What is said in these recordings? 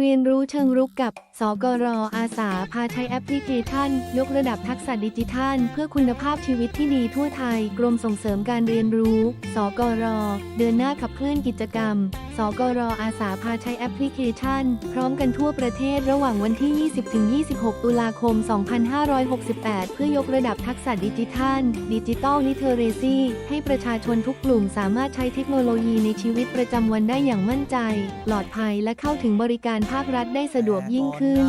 เรียนรู้เชิงรุกกับ สกรออาสา พาใช้แอปพลิเคชัน ยกระดับทักษะดิจิทัล เพื่อคุณภาพชีวิตที่ดีทั่วไทย กรมส่งเสริมการเรียนรู้ สกร เดินหน้าขับเคลื่อนกิจกรรม สกรอาสาพาใช้แอปพลิเคชัน พร้อมกันทั่วประเทศระหว่างวันที่ 20-26 ตุลาคม 2568 เพื่อยกระดับทักษะดิจิทัลดิจิทัลลิเทเรซีให้ประชาชนทุกกลุ่มสามารถใช้เทคโนโลยีในชีวิตประจำวันได้อย่างมั่นใจ ปลอดภัยและเข้าถึงบริการภาครัฐได้สะดวกยิ่งขึ้น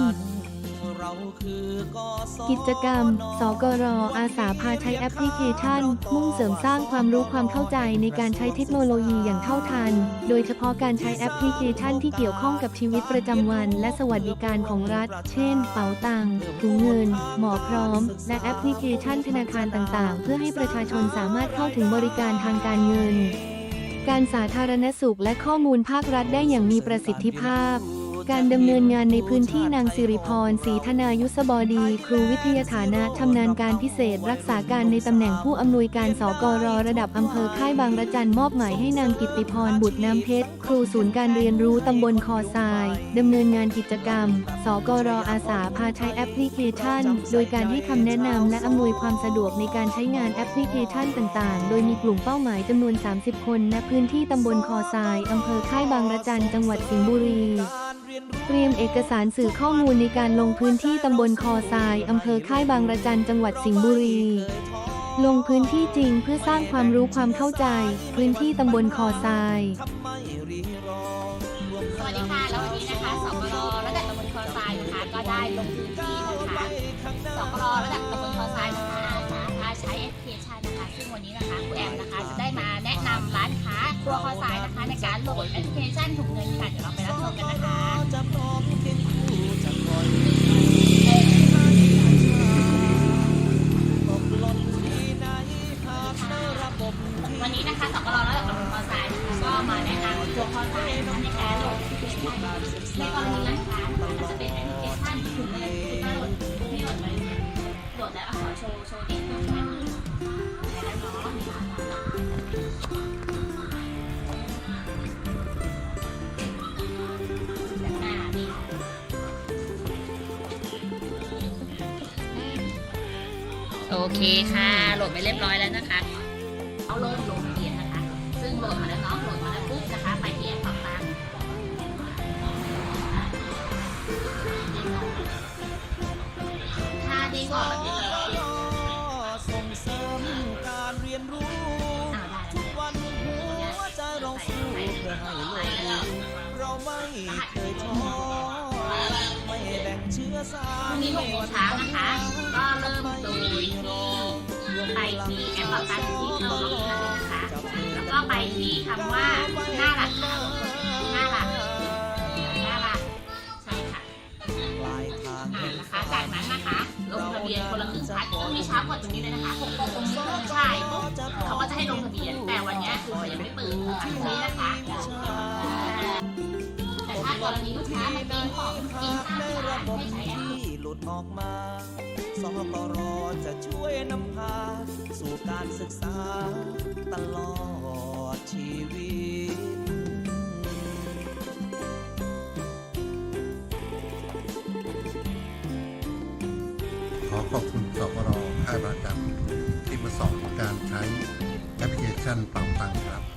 กิจกรรม สกร อาสาพาใช้แอปพลิเคชัน มุ่งเสริมสร้างความรู้ความเข้าใจในการใช้เทคโนโลยีอย่างเท่าทัน โดยเฉพาะการใช้แอปพลิเคชันที่เกี่ยวข้องกับชีวิตประจำวัน และสวัสดิการของรัฐ เช่น เป๋าตังถุงเงิน หมอพร้อม และแอปพลิเคชันธนาคารต่างๆ เพื่อให้ประชาชนสามารถเข้าถึงบริการทางการเงิน การสาธารณสุขและข้อมูลภาครัฐได้อย่างมีประสิทธิภาพ การดำเนินงานในพื้นที่นางสิริพรศรีธนายุสบดี ครูวิทยาฐานะชำนาญการพิเศษ รักษาการในตำแหน่งผู้อำนวยการสกรระดับอำเภอค่ายบางระจันมอบหมายให้นางกิตติพรบุตรน้ำเพชร ครูศูนย์การเรียนรู้ตำบลคอทรายดำเนินงานกิจกรรม สกรอาสาพาใช้แอปพลิเคชัน โดยการให้คำแนะนำและอำนวยความสะดวกในการใช้งานแอปพลิเคชันต่างๆ โดยมีกลุ่มเป้าหมายจำนวน 30 คนณพื้นที่ตำบลคอทรายอำเภอค่ายบางระจันจังหวัดสิงห์บุรี เตรียมเอกสารสื่อข้อมูลในการลงพื้นที่ตำบลคอทรายอำเภอค่ายบางระจันจังหวัดสิงห์บุรี ลงพื้นที่จริงเพื่อสร้างความรู้ความเข้าใจ พื้นที่ตำบลคอทราย สวัสดีค่ะ แล้ววันนี้นะคะสกรระดับตำบลคอทรายนะคะ ก็ได้ลงพื้นที่นะคะสกรระดับตำบลคอทรายนะคะอาสาพาใช้แอปพลิเคชันนะคะ ซึ่งวันนี้นะคะครูแอมนะคะจะได้าแนะนำร้านค้าครัวคอทรายนะคะ ในการโหลดแอปพลิเคชันถุงเงินค่ะเดี๋ยวเราไปรับชมกันนะคะวันนี้นะคะสกรระดับตำบลคอทรายนะคะก็มาแนะนำครัวคอทรายนะคะในการโหลดแอปพลิเคชันในกรณีร้านค้าก็จะเป็นแอปพลิเคชันถุงเงินคุณป้าโหลดไม่โหลดไหมโหลดแล้วขอโชว์โชว์ โอเคค่ะ โหลดไปเรียบร้อยแล้วนะคะ เอาเริ่มลงทะเบียนนะคะ ซึ่งโหลดมาแล้วเนาะโหลดมาแล้วปุ๊บนะคะ ไปที่แอปเป่าตังค์ถ้าดีก่อนแบบนี้เลยส่งเสริมการเรียนรู้อ่าได้ทุกวันหัวใจเราสู้เพื่อให้โลกดีเราไม่เคยท้อไม่แบ่งเชื้อสาพยรุ่ งนี้หกโมงเช้านะคะ ก็เริ่มโดยที่ไปที่แอปเป่าตังค์ที่เราลงทะเบียนะคะ แล้วก็ไปที่คำว่าหน้าหลักค่ะหน้าหลักหน้าหลักใช่ค่ะอ่านะคะ จากนั้นนะคะ ลงทะเบียนคนละครึ่งพัดพรุ่งนี้เช้ากดตรงนี้เลยนะคะหกโมงตรงนี้ใช่ปุ๊บเขาก็จะให้ลงทะเบียน แต่วันเนี้ยคือเขายังไม่เปิดอะพรุ่งนี้นะคะแต่ถ้ากรณีลูกค้ามากินของ ออกมาสกรจะช่วยนำพา สู่การศึกษา ตลอดชีวิตขอขอบคุณสปรค่ายบางจันที่มาสอนการใช้แอปพลิเคชันเป่าตังค์ครับ